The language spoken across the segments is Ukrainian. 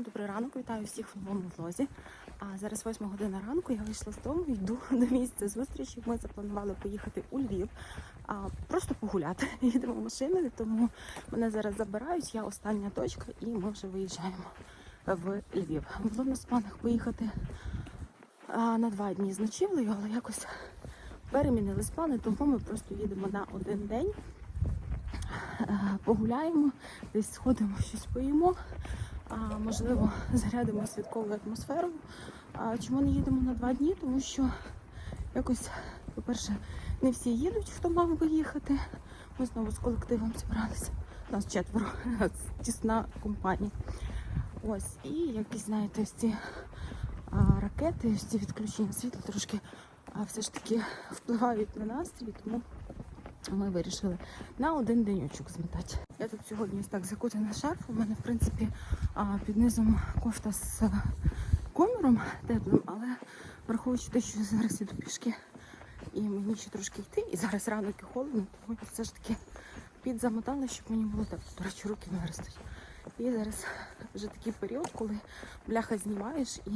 Всім добрий ранок, вітаю всіх в новому влозі. А зараз 8 година ранку. Я вийшла з дому, йду до місця зустрічі. Ми запланували поїхати у Львів, а просто погуляти. Їдемо машиною, тому мене зараз забирають. Я остання точка, і ми вже виїжджаємо в Львів. Було в планах поїхати а, на два дні з ночівлею, але якось перемінились плани, тому ми просто їдемо на один день. Е, Погуляємо, десь сходимо, щось поїмо. Можливо, зарядимо святковою атмосферою. А, чому не їдемо на два дні? Тому що якось, по-перше, не всі їдуть, хто мав би їхати. Ми знову з колективом зібралися. Нас четверо, тісна компанія. Ось, і якісь, знаєте, ось ці ракети, ці відключення світла трошки все ж таки впливають на настрій, тому ми вирішили на один денечок змотати. Я тут сьогодні ось так закутана шарф. У мене, в принципі, під низом кофта з коміром теплим, але враховуючи те, що зараз іду пішки і мені ще трошки йти, і зараз ранок і холодно, тому я все ж таки підзамотала, щоб мені було тепло. До речі, руки не ростуть. І зараз вже такий період, коли бляха знімаєш і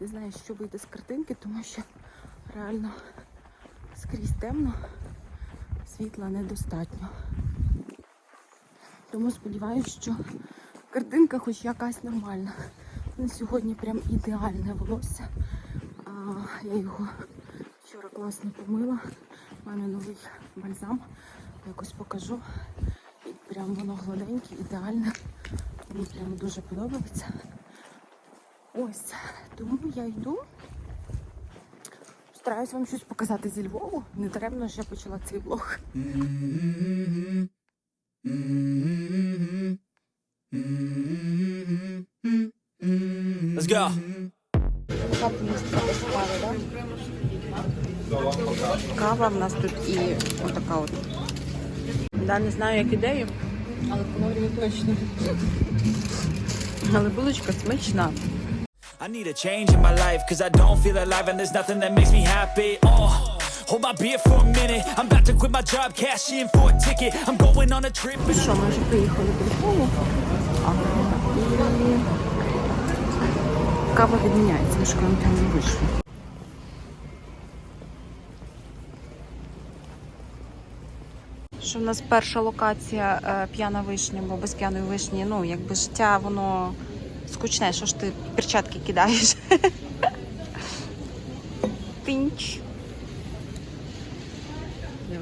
не знаєш, що вийде з картинки, тому що реально скрізь темно світла недостатньо. Тому сподіваюся, що картинка хоч якась нормальна. На сьогодні прям ідеальне волосся. А, я його вчора класно помила. У мене новий бальзам. Якось покажу. І прям воно гладеньке, ідеальне. Мені прям дуже подобається. Ось. Тому я йду. Стараюсь вам щось показати зі Львову. Не даремно ж я почала цей влог. Let's go. Кава в нас тут і отака от. Да, не знаю, як ідею, але калорії точно. Але булочка смачна. I need a change in my life, cause I don't feel alive and there's nothing that makes me happy. Oh, hold my beer for a minute. I'm about to quit my job, cash in for a ticket. I'm going on a trip. Ну що, ми вже приїхали до Львову. А, і Кава відміняється, ми шукаємо там не вийшло. Що в нас перша локація е, п'яна вишня, бо без п'яної вишні, ну, якби життя, воно скучне, що ж ти перчатки кидаєш. Пінч. Е,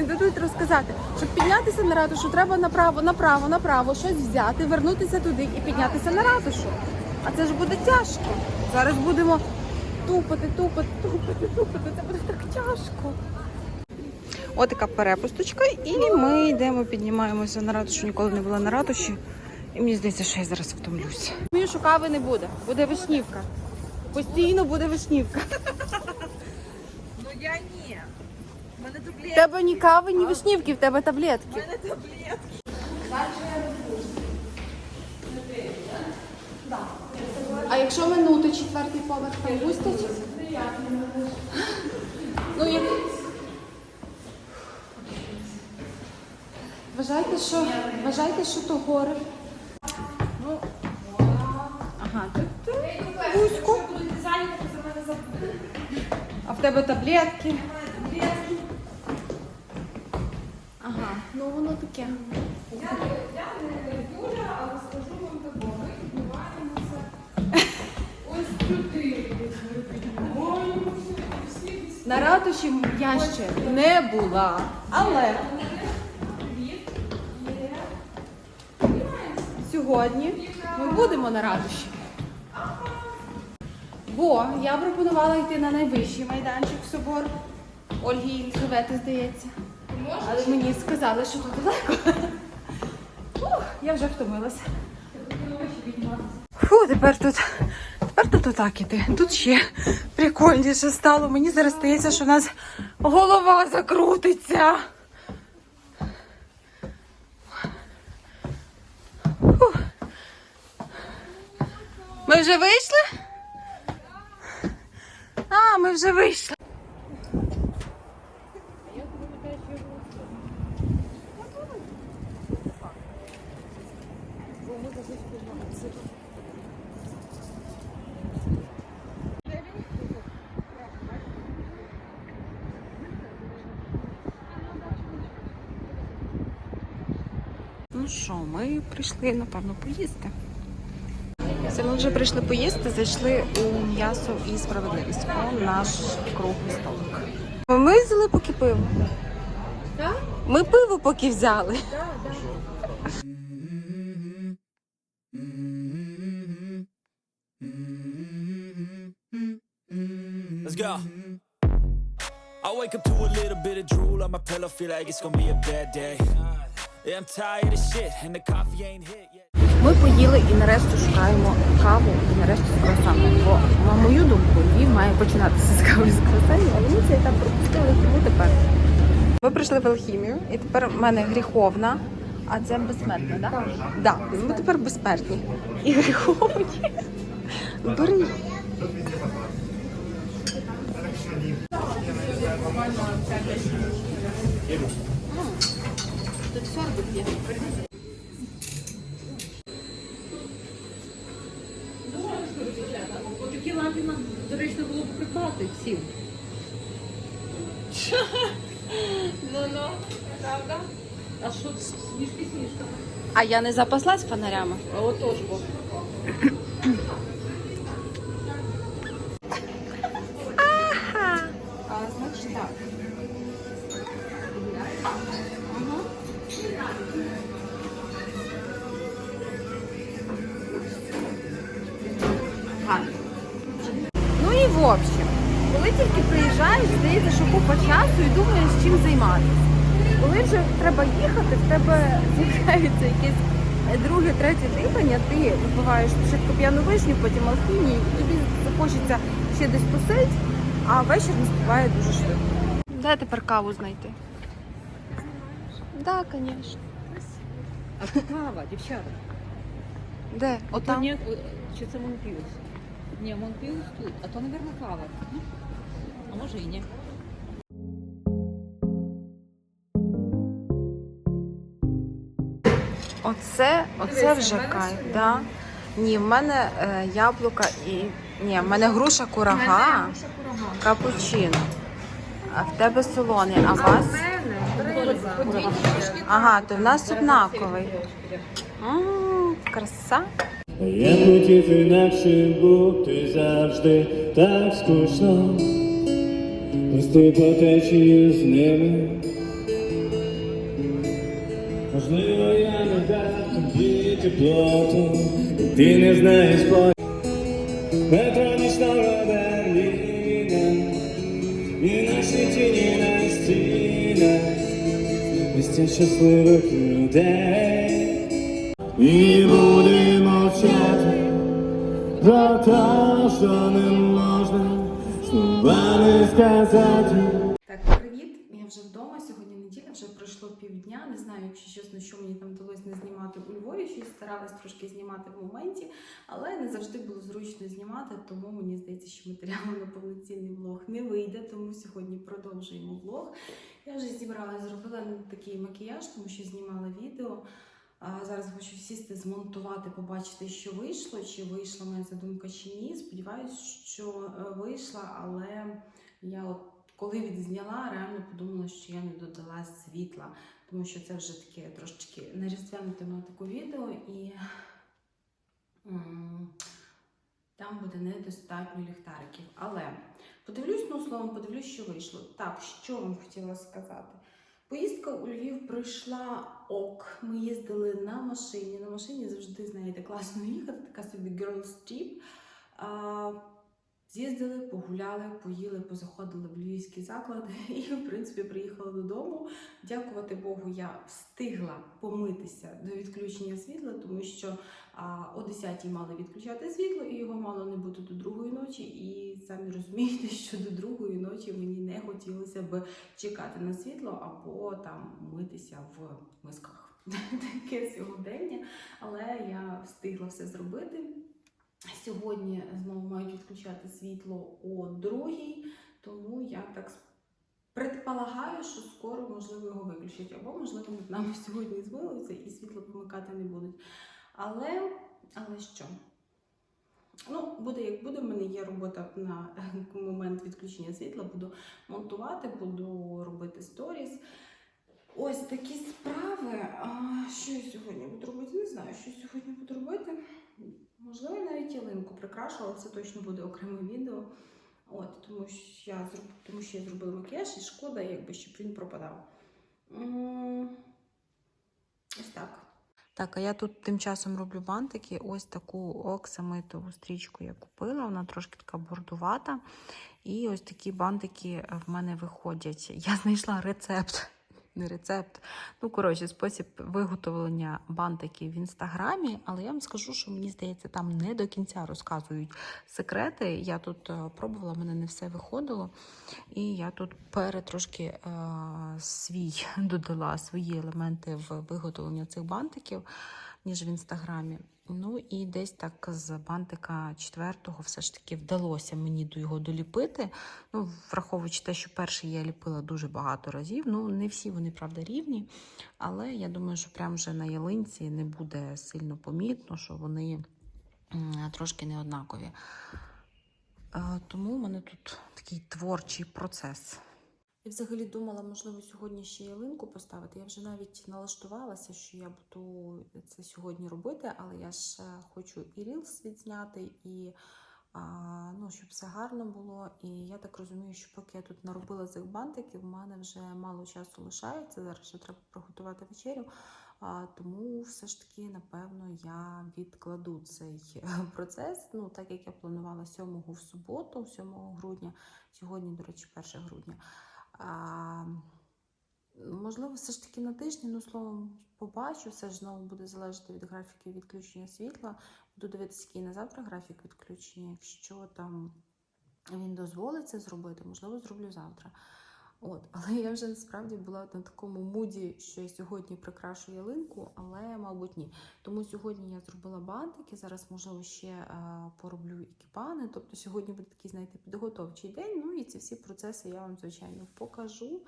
не дадуть розказати. Щоб піднятися на ратушу, треба направо, направо, направо, щось взяти, вернутися туди і піднятися на ратушу. А це ж буде тяжко. Зараз будемо тупати, тупати, тупати, тупати. Це буде так тяжко. Ось така перепусточка, і ми йдемо, піднімаємося на ратушу. Ніколи не була на ратуші. І мені здається, що я зараз втомлюся. Мені що кави не буде, буде вишнівка. Постійно буде вишнівка. Ну я ні. У В таблетки. тебе ні кави, ні вишнівки, в тебе таблетки. У мене таблетки. А якщо минути четвертий поверх, там пустять? Ну, як... Вважайте, що, вважайте, що то гори. Ну, ага, тут вузько. А в тебе таблетки. Ну воно таке. На ратуші я ще не була, але сьогодні ми будемо на ратуші. Бо я пропонувала йти на найвищий майданчик в собор Ольги Єлизавети, здається. Але мені сказали, що тут далеко. Я вже втомилася. Фу, тепер тут. Тепер тут отак іти. Тут ще прикольніше стало. Мені зараз здається, що в нас голова закрутиться. Ми вже вийшли? А, ми вже вийшли. Ну прийшли, напевно, поїсти. Це ми вже прийшли поїсти, зайшли у м'ясо і справедливість. У наш круглий столик. Ми взяли поки пиво. Ми пиво поки взяли. Let's go. I wake up to a little bit of drool on my pillow, feel like it's gonna be a bad day. Ми поїли і нарешті шукаємо каву і нарешті з круасаном. Бо, на мою думку, Львів має починатися з кави з круасанів, але ми цей етап пропустили, тому тепер. Ми прийшли в алхімію, і тепер в мене гріховна, а це безсмертна, так? Так. Да. Ми тепер безсмертні. І гріховні. Бери. Тут сорбик є. Такі лампи нам доречно було б придбати всім. Ну-ну, правда? А що сніжки сніжками? А я не запаслась фонарями. А отож бо. Тільки приїжджаєш, здається, що купа часу і думаєш, чим займатися. Коли вже треба їхати, в тебе з'являється якесь е, друге, третє дихання, ти випиваєш спочатку п'яну вишню, потім алхімію, і тобі захочеться ще десь посидь, а вечір наступає дуже швидко. Де тепер каву знайти? Так, да, звісно. А це кава, дівчата. Де? Отам? ні, чи це Монпіус? Ні, Монпіус тут, а то, мабуть, кава. А може і ні. Оце, оце вже кайф, да? Ні, в мене е, яблука і. Ні, в мене груша курага, капучино. А в тебе солоний, а у вас? Ага, то в нас однаковий. М, Краса. Я хотів інакше бути завжди так скучно. Плисти по течії з ними. Можливо, я не дав тобі теплоту, і ти не знаєш по метро нічного Берліна, і наші тіні на стінах, місця щасливих людей. І буде мовчати про те, що не можна. Так, привіт. Я вже вдома. Сьогодні неділя, вже пройшло півдня. Не знаю, якщо чесно, що мені там вдалося не знімати у Львові. Щось старалась трошки знімати в моменті, але не завжди було зручно знімати, тому мені здається, що матеріалу на повноцінний влог не вийде. Тому сьогодні продовжуємо влог. Я вже зібрала, зробила такий макіяж, тому що знімала відео. Зараз хочу сісти, змонтувати, побачити, що вийшло, чи вийшла моя задумка чи ні. Сподіваюсь, що е, вийшла, але я от коли відзняла, реально подумала, що я не додала світла, тому що це вже таке трошечки на різдвяну тематику відео, і там буде недостатньо ліхтариків. Але подивлюсь, ну словом, подивлюсь, що вийшло. Так, що вам хотіла сказати? Поїздка у Львів пройшла ок. Ми їздили на машині. На машині завжди, знаєте, класно їхати, така собі girls trip. З'їздили, погуляли, поїли, позаходили в львівські заклади і, в принципі, приїхала додому. Дякувати Богу, я встигла помитися до відключення світла, тому що о 10-й мали відключати світло, і його мало не бути до другої ночі. І самі розумієте, що до другої ночі мені не хотілося б чекати на світло або там митися в мисках. Таке сьогодення, але я встигла все зробити. Сьогодні знову мають відключати світло о другій, тому я так предполагаю, що скоро можливо його виключать, або можливо над нами сьогодні змилуються і світло помикати не будуть. Але, але що? Ну, буде як буде. В мене є робота на момент відключення світла. Буду монтувати, буду робити сторіс. Ось такі справи. А що я сьогодні буду робити? Не знаю, що сьогодні буду робити. Можливо, навіть ялинку прикрашу, але це точно буде окреме відео. От, тому що я тому що я зробила макіяж і шкода, якби щоб він пропадав. Ось так. Так, а я тут тим часом роблю бантики. Ось таку оксамитову стрічку я купила. Вона трошки така бордувата. І ось такі бантики в мене виходять. Я знайшла рецепт. Не рецепт. Ну, коротше, спосіб виготовлення бантиків в інстаграмі, але я вам скажу, що мені здається, там не до кінця розказують секрети. Я тут е, пробувала, мене не все виходило. І я тут пере трошки е, свій додала свої елементи в виготовлення цих бантиків, ніж в інстаграмі. Ну і десь так з бантика четвертого все ж таки вдалося мені до його доліпити. Ну, враховуючи те, що перший я ліпила дуже багато разів. Ну, не всі вони, правда, рівні. Але я думаю, що прямо вже на ялинці не буде сильно помітно, що вони трошки не однакові. Е, Тому в мене тут такий творчий процес. Я взагалі думала, можливо, сьогодні ще ялинку поставити. Я вже навіть налаштувалася, що я буду це сьогодні робити, але я ж е, хочу і рілс відзняти, і а, ну, щоб все гарно було. І я так розумію, що поки я тут наробила цих бантиків, в мене вже мало часу лишається. Зараз ще треба приготувати вечерю. А, тому все ж таки, напевно, я відкладу цей процес. Ну, так як я планувала 7 в суботу, 7 грудня, сьогодні, до речі, 1 грудня. А, можливо, все ж таки на тижні, ну словом, побачу, все ж знову буде залежати від графіки відключення світла. Буду дивитися, який на завтра графік відключення. Якщо там він дозволить це зробити, можливо, зроблю завтра. От, але я вже насправді була на такому муді, що я сьогодні прикрашу ялинку, але, мабуть, ні. Тому сьогодні я зробила бантики. Зараз, можливо, ще е, пороблю і кіпани. Тобто сьогодні буде такий, знаєте, підготовчий день. Ну і ці всі процеси я вам, звичайно, покажу.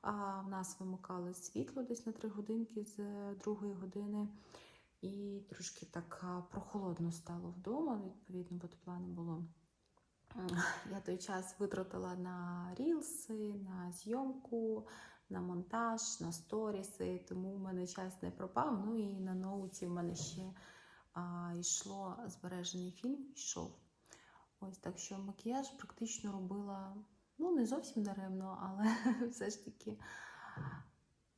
А в нас вимикали світло десь на 3 годинки з другої години. І трошки так прохолодно стало вдома, відповідно, бо тепла не було. М, Я той час витратила на рілси, на зйомку, на монтаж, на сторіси, тому в мене час не пропав. Ну і на ноуті в мене ще а, йшло збережений фільм, йшов. Ось так що макіяж практично робила ну, не зовсім даремно, але все ж таки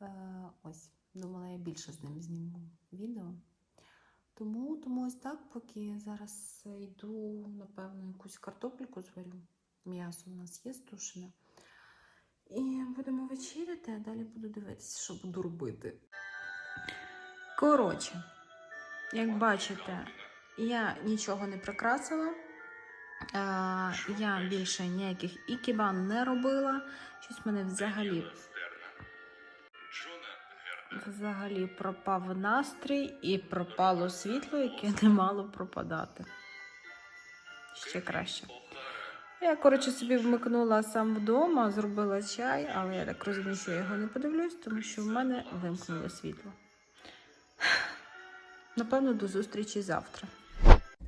е, ось, думала, я більше з ним зніму відео. Тому, тому ось так, поки зараз йду, напевно, якусь картопельку зварю. М'ясо у нас є стушене. І будемо вечеряти, а далі буду дивитися, що буду робити. Коротше, як бачите, я нічого не прикрасила. А, я більше ніяких ікібан не робила. Щось мене взагалі Взагалі пропав настрій і пропало світло, яке не мало пропадати. Ще краще. Я, коротше, собі вмикнула сам вдома, зробила чай, але я так розумію, що я його не подивлюсь, тому що в мене вимкнуло світло. Напевно, до зустрічі завтра.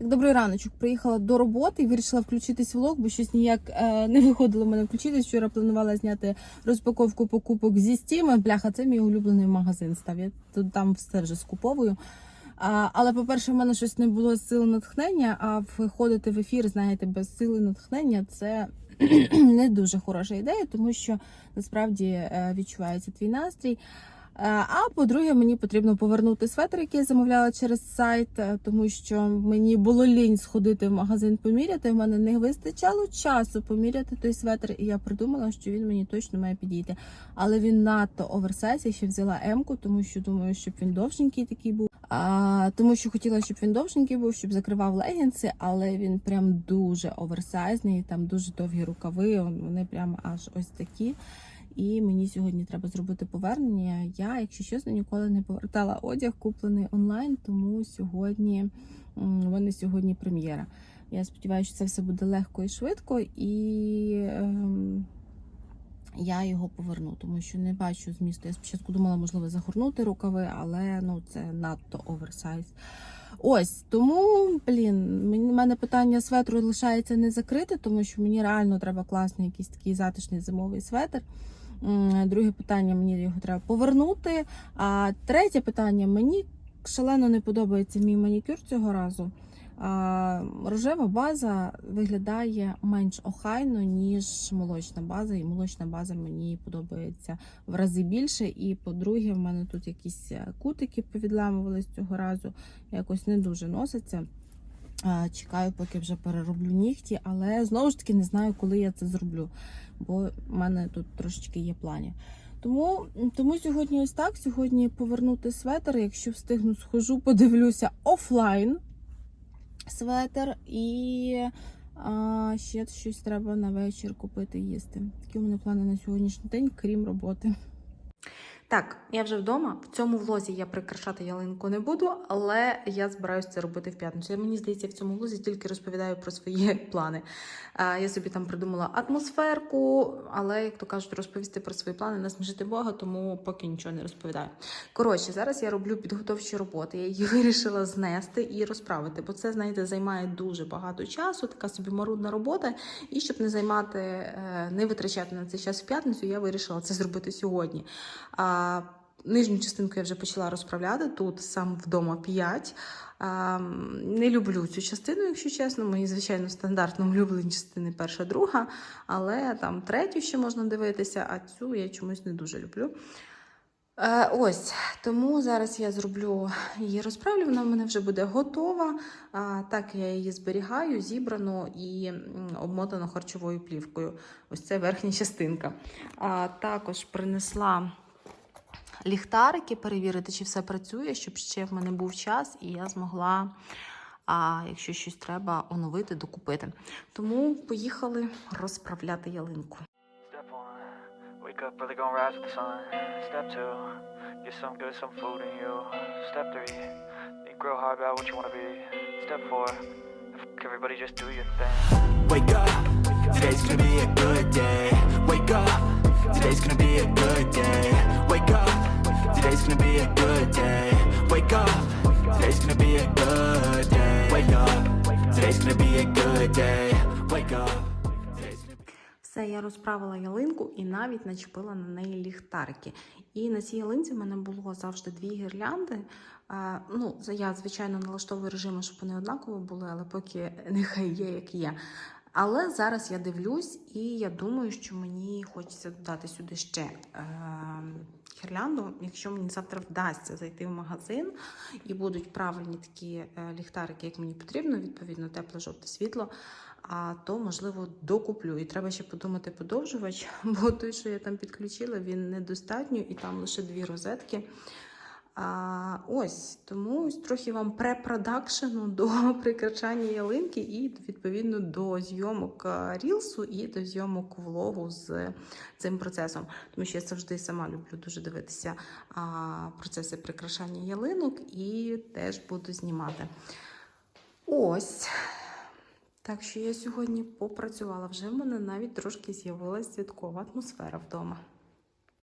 Добрий раночок. Приїхала до роботи і вирішила включитись влог, бо щось ніяк е, не виходило в мене включитись. Вчора планувала зняти розпаковку покупок зі Steam. Бляха, це мій улюблений магазин став. Я тут там все вже скуповую. А, але, по-перше, в мене щось не було сили натхнення, а виходити в ефір, знаєте, без сили натхнення це не дуже хороша ідея, тому що насправді е, відчувається твій настрій. А по-друге, мені потрібно повернути светр, який я замовляла через сайт, е, тому що мені було лінь сходити в магазин поміряти. В мене не вистачало часу поміряти той светр, і я придумала, що він мені точно має підійти. Але він надто оверсайз, я ще взяла М-ку, тому що думаю, щоб він довшенький такий був. А, тому що хотіла, щоб він довшенький був, щоб закривав легінси, але він прям дуже оверсайзний, там дуже довгі рукави, вони прям аж ось такі. І мені сьогодні треба зробити повернення. Я, якщо чесно, ніколи не повертала одяг, куплений онлайн, тому сьогодні мене сьогодні прем'єра. Я сподіваюся, що це все буде легко і швидко, і ем, я його поверну, тому що не бачу змісту. Я спочатку думала, можливо, загорнути рукави, але ну це надто оверсайз. Ось тому, блін, мені- мене питання светру лишається не закрите, тому що мені реально треба класний якийсь такий затишний зимовий светр. Друге питання, мені його треба повернути. А третє питання, мені шалено не подобається мій манікюр цього разу. Рожева база виглядає менш охайно, ніж молочна база, і молочна база мені подобається в рази більше. І по-друге, в мене тут якісь е, кутики повідламувались цього разу, якось не дуже носиться. Чекаю, поки вже перероблю нігті, але знову ж таки не знаю, коли я це зроблю, бо в мене тут трошечки є планів. Тому, тому сьогодні ось так. Сьогодні повернути светр. Якщо встигну, схожу, подивлюся офлайн светр і а, ще щось треба на вечір купити їсти. Такі у мене плани на сьогоднішній день, крім роботи. Так, я вже вдома. В цьому влозі я прикрашати ялинку не буду, але я збираюся це робити в п'ятницю. Мені здається, в цьому влозі тільки розповідаю про свої плани. Я собі там придумала атмосферку, але, як то кажуть, розповісти про свої плани, насмішити Бога, тому поки нічого не розповідаю. Коротше, зараз я роблю підготовчі роботи. Я її вирішила знести і розправити, бо це, знаєте, займає дуже багато часу, така собі марудна робота. І щоб не займати, е, не витрачати на цей час в п'ятницю, я вирішила це зробити сьогодні. Нижню частинку я вже почала розправляти. Тут сам вдома 5. А, не люблю цю частину, якщо чесно. Мої, звичайно, стандартно улюблені частини перша, друга, але там третю ще можна дивитися, а цю я чомусь не дуже люблю. Е, ось, тому зараз я зроблю її розправлю, вона в мене вже буде готова. Так я її зберігаю, зібрану і м, обмотану харчовою плівкою. Ось це верхня частинка. Також принесла ліхтарики, перевірити, чи все працює, щоб ще в мене був час, і я змогла, а, якщо щось треба, оновити, докупити. Тому поїхали розправляти ялинку. Everybody just do your thing. Wake up, today's gonna be a good day. Wake up, today's gonna be a good day. Wake up, today's gonna be a good day. Wake up, today's gonna be a good day. Wake up, today's gonna be a good day. Wake up. Все, я розправила ялинку і навіть начепила на неї ліхтарики. І на цій ялинці в мене було завжди дві гірлянди. Е, ну, я, звичайно, налаштовую режими, щоб вони однаково були, але поки нехай є, як є. Але зараз я дивлюсь, і я думаю, що мені хочеться додати сюди ще е. Якщо мені завтра вдасться зайти в магазин і будуть правильні такі е, ліхтарики, як мені потрібно, відповідно, тепле жовте світло, а то, можливо, докуплю. І треба ще подумати подовжувач, бо той, що я там підключила, він недостатньо, і там лише дві розетки. А, ось тому ось трохи вам препродакшену до прикрашання ялинки і відповідно до зйомок рілсу і до зйомок влогу з цим процесом. Тому що я завжди сама люблю дуже дивитися а, процеси прикрашання ялинок і теж буду знімати. Ось. Так що я сьогодні попрацювала. Вже в мене навіть трошки з'явилася святкова атмосфера вдома.